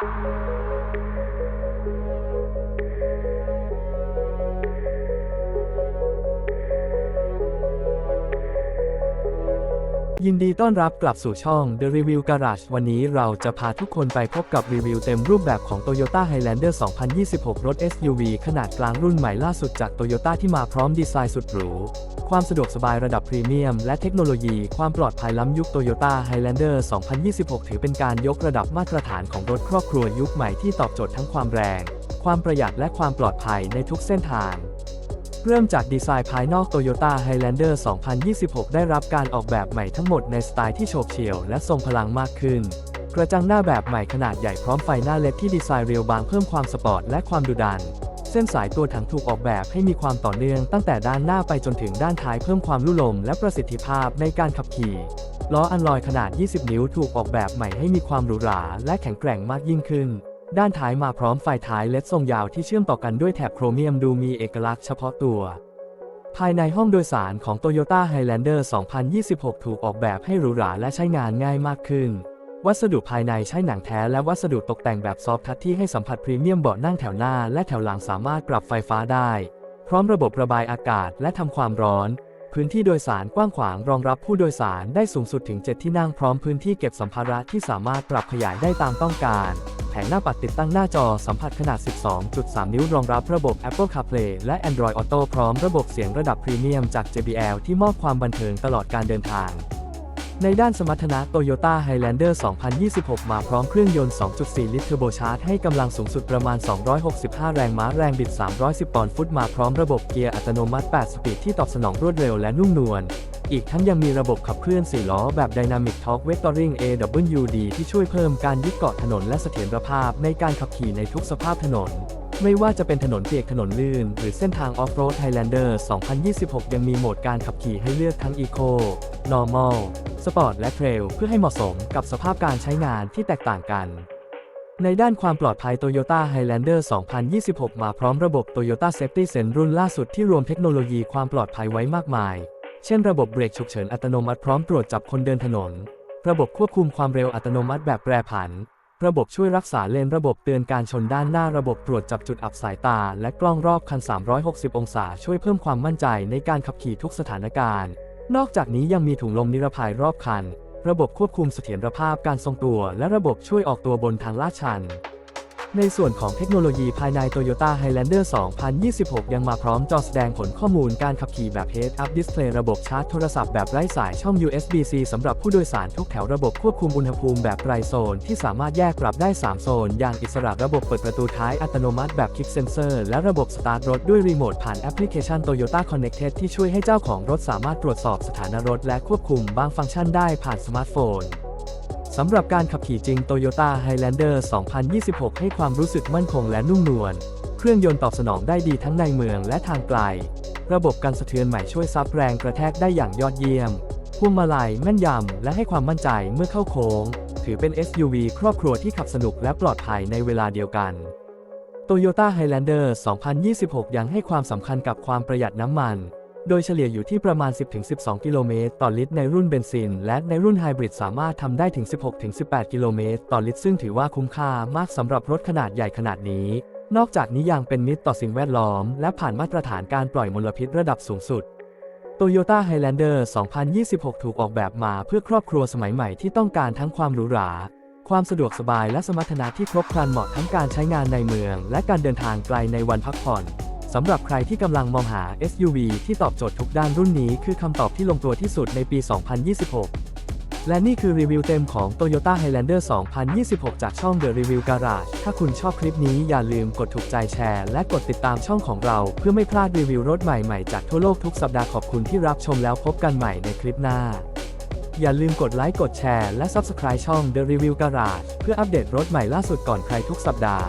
Thank you. ยินดีต้อนรับกลับสู่ช่อง The Review Garage วันนี้เราจะพาทุกคนไปพบกับรีวิวเต็มรูปแบบของ Toyota Highlander 2026 รถ SUV ขนาดกลางรุ่นใหม่ล่าสุดจาก Toyota ที่มาพร้อมดีไซน์สุดหรู ความสะดวกสบายระดับพรีเมียม และเทคโนโลยีความปลอดภัยล้ำยุค Toyota Highlander 2026 ถือเป็นการยกระดับมาตรฐานของรถครอบครัวยุคใหม่ที่ตอบโจทย์ทั้งความแรง ความประหยัดและความปลอดภัยในทุกเส้นทาง เริ่มจากดีไซน์ภายนอก Toyota Highlander 2026 ได้รับการออกแบบใหม่ทั้งหมดในสไตล์ที่โฉบเฉี่ยวและทรงพลังมากขึ้น กระจังหน้าแบบใหม่ขนาดใหญ่พร้อมไฟหน้าเล็ดที่ดีไซน์เรียวบางเพิ่มความสปอร์ตและความดุดัน เส้นสายตัวถังถูกออกแบบให้มีความต่อเนื่องตั้งแต่ด้านหน้าไปจนถึงด้านท้ายเพิ่มความลุ่ลมและประสิทธิภาพในการขับขี่ล้ออันลอยขนาด 20 นิ้วถูกออกแบบใหม่ให้มีความหรูหราและแข็งแกร่งมากยิ่งขึ้น ด้านท้ายมาพร้อมไฟท้ายเลดทรงยาวที่เชื่อมต่อกันด้วยแถบโครเมียมดูมีเอกลักษณ์เฉพาะตัว ภายในห้องโดยสารของ Toyota Highlander 2026 ถูกออกแบบให้หรูหราและใช้งานง่ายมากขึ้น วัสดุภายในใช้หนังแท้และวัสดุตกแต่งแบบซอฟท์ทัชที่ให้สัมผัสพรีเมียมเบาะนั่งแถวหน้าและแถวหลังสามารถปรับไฟฟ้าได้ พร้อมระบบระบายอากาศและทำความร้อนพื้นที่โดยสารกว้างขวางรองรับผู้โดยสารได้สูงสุดถึง 7 ที่นั่งพร้อมพื้นที่เก็บสัมภาระที่สามารถปรับขยายได้ตามต้องการ ผงหน้าปัดติดตั้งหน้าจอสัมผัสขนาด 12.3 นิ้วรองรับระบบ Apple CarPlay และ Android Auto พร้อมระบบเสียงระดับพรีเมียมจาก JBL ที่มอบความบันเทิงตลอดการเดินทาง ในด้านสมรรถนะ Toyota Highlander 2026 มาพร้อมเครื่องยนต์ 2.4 ลิตรเทอร์โบชาร์จให้กำลังสูงสุดประมาณ 265 แรงม้าแรงบิด 310 ปอนด์ฟุตมาพร้อมระบบเกียร์อัตโนมัติ 8 สปีดที่ตอบสนองรวดเร็วและนุ่มนวล อีกทั้งยังมีระบบขับเคลื่อน4ล้อแบบ Dynamic Torque Vectoring AWD ที่ช่วยเพิ่มการยึดเกาะถนนและเสถียรภาพในการขับขี่ในทุกสภาพถนน ไม่ว่าจะเป็นถนนเปียกถนนลื่น หรือเส้นทางออฟโรด Highlander 2026 ยังมีโหมดการขับขี่ให้เลือกทั้ง Eco Normal Sport และ Trail เพื่อให้เหมาะสมกับสภาพการใช้งานที่แตกต่างกันในด้านความปลอดภัย Toyota Highlander 2026 มาพร้อมระบบ Toyota Safety Sense รุ่นล่าสุดที่รวมเทคโนโลยีความปลอดภัยไว้มากมาย เช่นระบบเบรกฉุกเฉินอัตโนมัติพร้อมตรวจจับคนเดินถนน ระบบควบคุมความเร็วอัตโนมัติแบบแปรผัน ระบบช่วยรักษาเลน ระบบเตือนการชนด้านหน้า ระบบตรวจจับจุดอับสายตา และกล้องรอบคัน 360 องศา ช่วยเพิ่มความมั่นใจในการขับขี่ทุกสถานการณ์ นอกจากนี้ยังมีถุงลมนิรภัยรอบคัน ระบบควบคุมเสถียรภาพการทรงตัว และระบบช่วยออกตัวบนทางลาดชัน ในส่วนของเทคโนโลยีภายใน Toyota Highlander 2026 ยังมาพร้อมจอแสดงผลข้อมูลการขับขี่แบบ Head-Up Display ระบบชาร์จโทรศัพท์แบบไร้สายช่อง USB-C สำหรับผู้โดยสารทุกแถวระบบควบคุมอุณหภูมิแบบไรโซน ที่สามารถแยกปรับได้ 3 โซน อย่างอิสระระบบเปิดประตูท้ายอัตโนมัติแบบ Kick Sensor และระบบสตาร์ทรถด้วยรีโมทผ่านแอปพลิเคชัน Toyota Connected ที่ช่วยให้เจ้าของรถสามารถตรวจสอบสถานะรถและควบคุมบางฟังก์ชันได้ผ่านสมาร์ทโฟน สำหรับการขับขี่จริง Toyota Highlander 2026 ให้ความรู้สึกมั่นคงและนุ่มนวล เครื่องยนต์ตอบสนองได้ดีทั้งในเมืองและทางไกล ระบบการสะเทือนใหม่ช่วยซับแรงกระแทกได้อย่างยอดเยี่ยมพวงมาลัยแม่นยำ และให้ความมั่นใจเมื่อเข้าโค้ง ถือเป็น SUV ครอบครัวที่ขับสนุกและปลอดภัยในเวลาเดียวกัน Toyota Highlander 2026 ยังให้ความสำคัญกับความประหยัดน้ำมัน โดยเฉลี่ยอยู่ที่ประมาณ 10-12 กิโลเมตรต่อลิตรในรุ่นเบนซิน และในรุ่นไฮบริดสามารถทำได้ถึง 16-18 กิโลเมตรต่อลิตรซึ่งถือว่าคุ้มค่ามากสำหรับรถขนาดใหญ่ขนาดนี้ นอกจากนี้ยังเป็นมิตรต่อสิ่งแวดล้อม และผ่านมาตรฐานการปล่อยมลพิษระดับสูงสุด Toyota Highlander 2026 ถูกออกแบบมาเพื่อครอบครัวสมัยใหม่ที่ต้องการทั้งความหรูหรา ความสะดวกสบายและสมรรถนะที่ครบครันเหมาะทั้งการใช้งานในเมือง และการเดินทางไกลในวันพักผ่อน สำหรับใครที่กำลังมองหา SUV ที่ตอบโจทย์ทุกด้านรุ่นนี้คือคำตอบที่ลงตัวที่สุดในปี 2026 และนี่คือรีวิวเต็มของ Toyota Highlander 2026 จากช่อง The Review Garage ถ้าคุณชอบคลิปนี้อย่าลืมกดถูกใจแชร์ และกดติดตามช่องของเรา เพื่อไม่พลาดรีวิวรถใหม่ๆ จากทั่วโลกทุกสัปดาห์ขอบคุณที่รับชมแล้วพบกันใหม่ในคลิปหน้า อย่าลืมกดไลค์กดแชร์และ Subscribe ช่อง The Review Garage เพื่ออัปเดตรถใหม่ล่าสุดก่อนใครทุกสัปดาห์